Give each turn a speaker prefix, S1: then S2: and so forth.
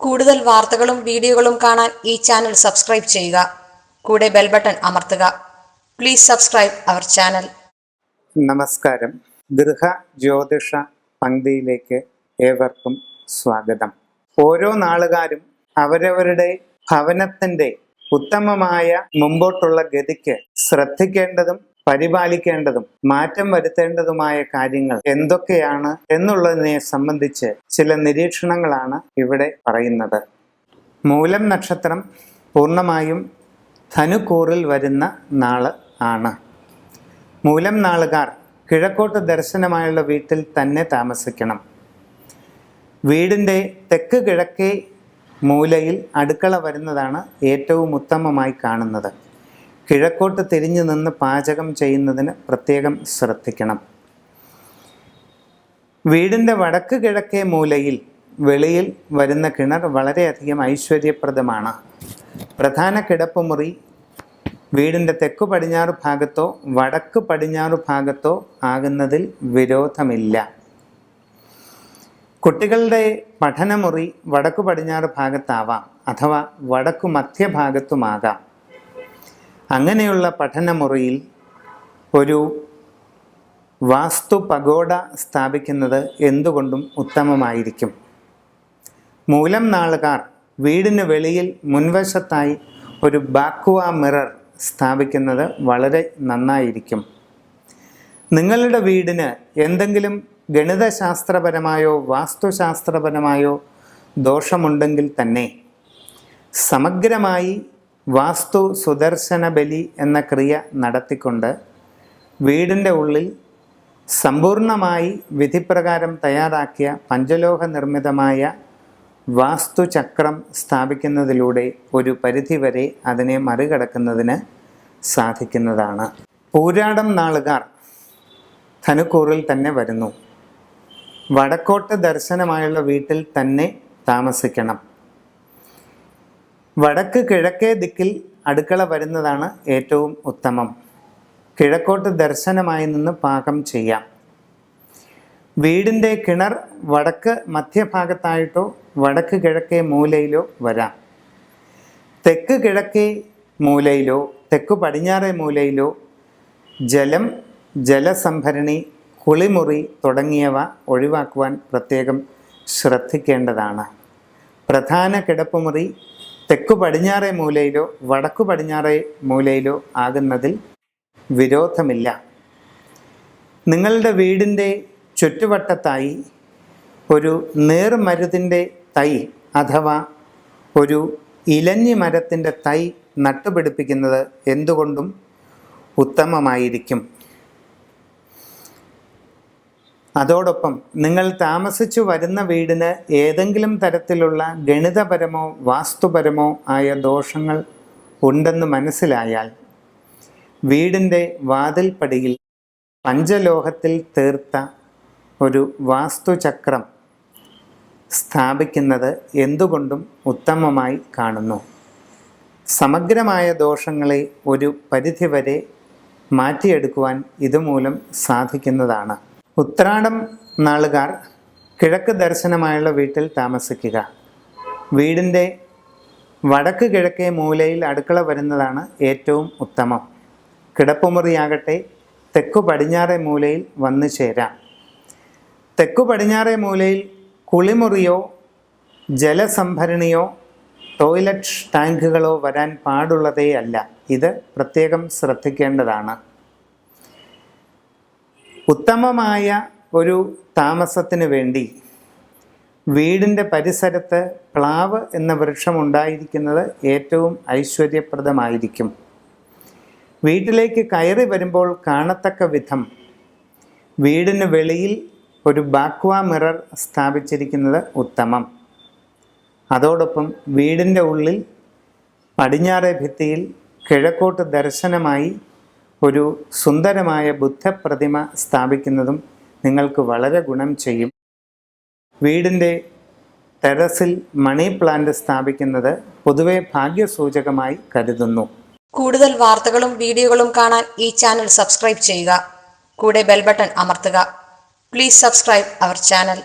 S1: കൂടുതൽ വാർത്തകളും വീഡിയോകളും കാണാൻ ഈ ചാനൽ സബ്സ്ക്രൈബ് ചെയ്യുക. കൂടെ ബെൽ ബട്ടൺ അമർത്തുക. പ്ലീസ് സബ്സ്ക്രൈബ് അവർ ചാനൽ
S2: നമസ്കാരം. ഗൃഹ ജ്യോതിഷ പങ്ക്തിയിലേക്ക് ഏവർക്കും സ്വാഗതം. ഓരോ നാളുകാരും അവരവരുടെ ഭവനത്തിന്റെ ഉത്തമമായ മുമ്പോട്ടുള്ള ഗതിക്ക് ശ്രദ്ധിക്കേണ്ടതും പരിപാലിക്കേണ്ടതും മാറ്റം വരുത്തേണ്ടതുമായ കാര്യങ്ങൾ എന്തൊക്കെയാണ് എന്നുള്ളതിനെ സംബന്ധിച്ച് ചില നിരീക്ഷണങ്ങളാണ് ഇവിടെ പറയുന്നത്. മൂലം നക്ഷത്രം പൂർണമായും ധനുക്കൂറിൽ വരുന്ന നാൾ ആണ്. മൂലം നാളുകാർ കിഴക്കോട്ട് ദർശനമായുള്ള വീട്ടിൽ തന്നെ താമസിക്കണം. വീടിന്റെ തെക്ക് കിഴക്കേ മൂലയിൽ അടുക്കള വരുന്നതാണ് ഏറ്റവും ഉത്തമമായി കാണുന്നത്. കിഴക്കോട്ട് തിരിഞ്ഞു നിന്ന് പാചകം ചെയ്യുന്നതിന് പ്രത്യേകം ശ്രദ്ധിക്കണം. വീടിന്റെ വടക്ക് കിഴക്കേ മൂലയിൽ വെളിയിൽ വരുന്ന കിണർ വളരെയധികം ഐശ്വര്യപ്രദമാണ്. പ്രധാന കിടപ്പുമുറി വീടിന്റെ തെക്കു പടിഞ്ഞാറ് ഭാഗത്തോ വടക്ക് പടിഞ്ഞാറ് ഭാഗത്തോ ആകുന്നതിൽ വിരോധമില്ല. കുട്ടികളുടെ പഠനമുറി വടക്കു പടിഞ്ഞാറ് ഭാഗത്താവാം അഥവാ വടക്കു മധ്യഭാഗത്തുമാകാം. അങ്ങനെയുള്ള പഠനമുറിയിൽ ഒരു വാസ്തു പഗോഡ സ്ഥാപിക്കുന്നത് എന്തുകൊണ്ടും ഉത്തമമായിരിക്കും. മൂലം നാളുകാർ വീടിന് വെളിയിൽ മുൻവശത്തായി ഒരു ബാക്കുവ മിറർ സ്ഥാപിക്കുന്നത് വളരെ നന്നായിരിക്കും. നിങ്ങളുടെ വീടിന് എന്തെങ്കിലും ഗണിതശാസ്ത്രപരമായോ വാസ്തുശാസ്ത്രപരമായോ ദോഷമുണ്ടെങ്കിൽ തന്നെ സമഗ്രമായി വാസ്തു സുദർശന ബലി എന്ന ക്രിയ നടത്തിക്കൊണ്ട് വീടിന്റെ ഉള്ളിൽ സമ്പൂർണമായി വിധിപ്രകാരം തയ്യാറാക്കിയ പഞ്ചലോഹ നിർമ്മിതമായ വാസ്തുചക്രം സ്ഥാപിക്കുന്നതിലൂടെ ഒരു പരിധിവരെ അതിനെ മറികടക്കുന്നതിന് സാധിക്കുന്നതാണ്. പൂരാടം നാളുകാർ ധനുക്കൂറിൽ തന്നെ വരുന്നു. വടക്കോട്ട് ദർശനമായുള്ള വീട്ടിൽ തന്നെ താമസിക്കണം. വടക്ക് കിഴക്കേ ദിക്കിൽ അടുക്കള വരുന്നതാണ് ഏറ്റവും ഉത്തമം. കിഴക്കോട്ട് ദർശനമായി നിന്ന് പാകം ചെയ്യാം. വീടിന്റെ കിണർ വടക്ക് മധ്യഭാഗത്തായിട്ടോ വടക്ക് കിഴക്കേ മൂലയിലോ വരാം. തെക്ക് കിഴക്കേ മൂലയിലോ തെക്ക് പടിഞ്ഞാറേ മൂലയിലോ ജലം ജലസംഭരണി കുളിമുറി തുടങ്ങിയവ ഒഴിവാക്കുവാൻ പ്രത്യേകം ശ്രദ്ധിക്കേണ്ടതാണ്. പ്രധാന കിടപ്പുമുറി തെക്കു പടിഞ്ഞാറേ മൂലയിലോ വടക്കു പടിഞ്ഞാറേ മൂലയിലോ ആകുന്നതിൽ വിരോധമില്ല. നിങ്ങളുടെ വീടിന്റെ ചുറ്റുവട്ടത്തായി ഒരു നേർമരുതിന്റെ തൈ അഥവാ ഒരു ഇലഞ്ഞി മരത്തിന്റെ തൈ നട്ടുപിടിപ്പിക്കുന്നത് എന്തുകൊണ്ടും ഉത്തമമായിരിക്കും. അതോടൊപ്പം നിങ്ങൾ താമസിച്ചു വരുന്ന വീടിന് ഏതെങ്കിലും തരത്തിലുള്ള ഗണിതപരമോ വാസ്തുപരമോ ആയ ദോഷങ്ങൾ ഉണ്ടെന്ന് മനസ്സിലായാൽ വീടിന്റെ വാതിൽപ്പടിയിൽ പഞ്ചലോഹത്തിൽ തീർത്ത ഒരു വാസ്തുചക്രം സ്ഥാപിക്കുന്നത് എന്തുകൊണ്ടും ഉത്തമമായി കാണുന്നു. സമഗ്രമായ ദോഷങ്ങളെ ഒരു പരിധിവരെ മാറ്റിയെടുക്കുവാൻ ഇതുമൂലം സാധിക്കുന്നതാണ്. ഉത്രാടം നാളുകാർ കിഴക്ക് ദർശനമായുള്ള വീട്ടിൽ താമസിക്കുക. വീടിന്റെ വടക്ക് കിഴക്കേ മൂലയിൽ അടുക്കള വരുന്നതാണ് ഏറ്റവും ഉത്തമം. കിടപ്പുമുറിയാകട്ടെ തെക്കു പടിഞ്ഞാറേ മൂലയിൽ വന്നു ചേരാം. തെക്കു പടിഞ്ഞാറേ മൂലയിൽ കുളിമുറിയോ ജലസംഭരണിയോ ടോയ്ലറ്റ് ടാങ്കുകളോ വരാൻ പാടുള്ളതേ അല്ല ഇത് പ്രത്യേകം ശ്രദ്ധിക്കേണ്ടതാണ്. ഉത്തമമായ ഒരു താമസത്തിന് വേണ്ടി വീടിന്റെ പരിസരത്ത് പ്ലാവ് എന്ന വൃക്ഷം ഉണ്ടായിരിക്കുന്നത് ഏറ്റവും ഐശ്വര്യപ്രദമായിരിക്കും. വീട്ടിലേക്ക് കയറി വരുമ്പോൾ കാണത്തക്ക വിധം വീടിന് വെളിയിൽ ഒരു ബാക്വ മിറർ സ്ഥാപിച്ചിരിക്കുന്നത് ഉത്തമം. അതോടൊപ്പം വീടിന്റെ ഉള്ളിൽ പടിഞ്ഞാറേ ഭിത്തിയിൽ കിഴക്കോട്ട് ദർശനമായി ഒരു സുന്ദരമായ ബുദ്ധപ്രതിമ സ്ഥാപിക്കുന്നതും നിങ്ങൾക്ക് വളരെ ഗുണം ചെയ്യും. വീടിന്റെ ടെറസിൽ മണി പ്ലാന്റ് സ്ഥാപിക്കുന്നത് പൊതുവെ ഭാഗ്യസൂചകമായി കരുതുന്നു.
S1: കൂടുതൽ വാർത്തകളും വീഡിയോകളും കാണാൻ ഈ ചാനൽ സബ്സ്ക്രൈബ് ചെയ്യുക. കൂടെ ബെൽ ബട്ടൺ അമർത്തുക. Please subscribe our channel.